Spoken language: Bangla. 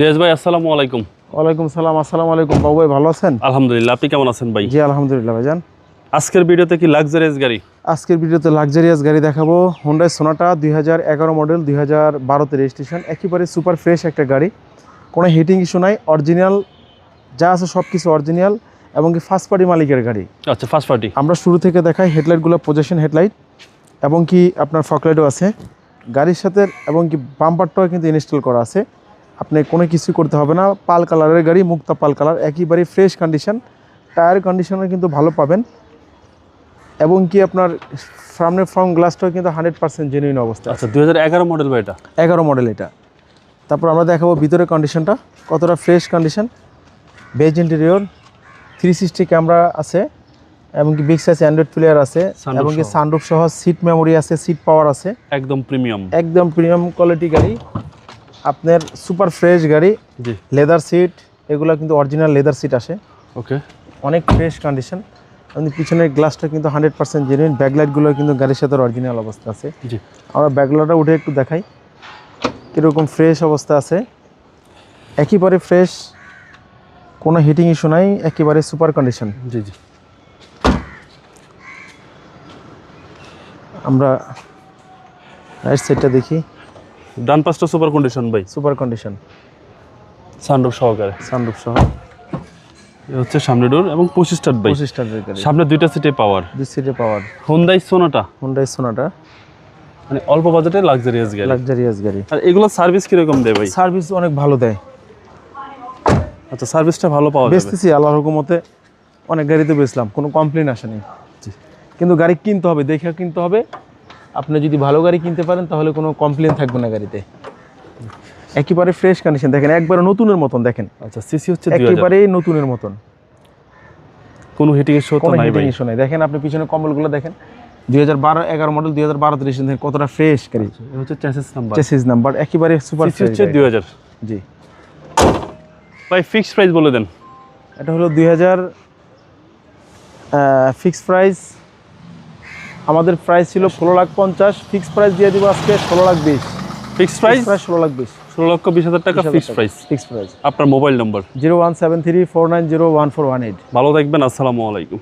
জয়েশ ভাই আসসালামু আলাইকুম। ওয়ালাইকুম সালাম আসসালামু আলাইকুম। বাবু ভাই ভালো আছেন? আলহামদুলিল্লাহ আপনি কেমন আছেন ভাই? জি আলহামদুলিল্লাহ ভাইজান আজকের ভিডিওতে কি লাক্সারিয়াস গাড়ি? আজকের ভিডিওতে লাক্সারিয়াস গাড়ি দেখাবো। হোন্ডাই সোনাটা দুই হাজার এগারো মডেল দুই হাজার বারোতে রেজিস্ট্রেশন একেবারে সুপার ফ্রেশ একটা গাড়ি। কোনো হিটিং ইস্যু নাই অরিজিনাল যা আছে সব কিছু অরিজিনাল এবং কি ফার্স্ট পার্টি মালিকের গাড়ি। আচ্ছা ফার্স্ট পার্টি আমরা শুরু থেকে দেখাই হেডলাইটগুলো পজেশন হেডলাইট এবং কি আপনার ফকলাইটও আছে। গাড়ির সাথে এবং কি বাম্পারটাও কিন্তু ইনস্টল করা আছে। আপনি কোনো কিছু করতে হবে না। পাল কালারের গাড়ি মুক্তা পাল কালার একেবারে ফ্রেশ কন্ডিশন টায়ার কন্ডিশনও কিন্তু ভালো পাবেন। এবং কি আপনার সামনের ফ্রন্ট গ্লাসটাও কিন্তু হান্ড্রেড পার্সেন্ট জেনুইন অবস্থা আচ্ছা দু হাজার এগারো মডেল ভাই এটা? এগারো মডেল এটা। তারপর আমরা দেখাবো ভিতরে কন্ডিশনটা কতটা fresh condition beige interior three sixty camera আছে এমনকি বিগ সাইজ অ্যান্ড্রয়েড প্লেয়ার আছে Sunroof এবং কি সানরুফ সহ সিট মেমোরি আছে সিট পাওয়ার আছে। একদম প্রিমিয়াম একদম প্রিমিয়াম কোয়ালিটি গাড়ি। আপনার সুপার ফ্রেশ গাড়ি জি। লেদার সিট এগুলো কিন্তু অরিজিনাল লেদার সিট আসে। ওকে। অনেক ফ্রেশ কন্ডিশন আপনি পিছনের গ্লাসটা কিন্তু হান্ড্রেড পার্সেন্ট জেনুইন ব্যাকলাইটগুলো কিন্তু গাড়ির সাথে অরিজিনাল অবস্থা আছে। জি। আমরা ব্যাকলাইটটা উঠে একটু দেখাই। কীরকম ফ্রেশ অবস্থা আছে। একেবারে ফ্রেশ কোনো হিটিং ইস্যু নাই একেবারে সুপার কন্ডিশন জি জি। আমরা রাইট সাইডটা দেখি। ডান পাঁচটা সুপার কন্ডিশন ভাই। Super condition. সানরুফ সহকারে। সানরুফ সহ। হচ্ছে সামনে ডোর এবং পঁচিশ স্টার্ট ভাই। পঁচিশ সামনে দুইটা সিটে পাওয়ার। দুই সিটে পাওয়ার। হোন্ডাই সোনাটা হুন্ডাই সোনাটা মানে অল্প বাজেটে লাক্সারিয়াস গাড়ি। লাক্সারিয়াস গাড়ি। আর এগুলো সার্ভিস কীরকম দেয় ভাই? সার্ভিস অনেক ভালো দেয়। আচ্ছা সার্ভিসটা ভালো পাওয়া বেচতেছি আল্লাহর হুকুমতে। অনেক গাড়িতে বেচলাম কোনো কমপ্লেন আসেনি। জি। কিন্তু গাড়ি কিনতে হবে দেখে কিনতে হবে। আপনি যদি ভালো গাড়ি কিনতে পারেন তাহলে কোনো কমপ্লেন থাকবে না গাড়িতে। একেবারে ফ্রেশ কন্ডিশন দেখেন একবারে নতুনের মতন দেখেন। আচ্ছা সিসি হচ্ছে একেবারেই নতুনের মতন। কোনো হিটিং এর শো তো নাই হিটিং ভাই। ইস্যু নাই। দেখেন আপনি পিছনে কম্বলগুলো দেখেন। দুই হাজার বারো এগারো মডেল দুই হাজার বারোতে রেজিস্ট্রেশন দেখেন কতটা ফ্রেশ গাড়ি। এ হচ্ছে চ্যাসিস নাম্বার চেসিস নাম্বার একেবারে সুপার সিসি হচ্ছে দুই হাজার। জি। ভাই ফিক্সড প্রাইস বলে দেন। এটা হলো দুই হাজার ফিক্স প্রাইস আমাদের প্রাইস ছিল ষোলো লাখ পঞ্চাশ ফিক্স প্রাইস দিয়ে দিব আজকে ষোলো লাখ বিশ। প্রাইস প্রায় ষোলো লাখ বিশ। ষোলো লক্ষ বিশ হাজার টাকা ফিক্স প্রাইস ফিক্স প্রাইস আপনার mobile number zero one seven three four nine zero one four one eight. ভালো থাকবেন আসসালামু আলাইকুম।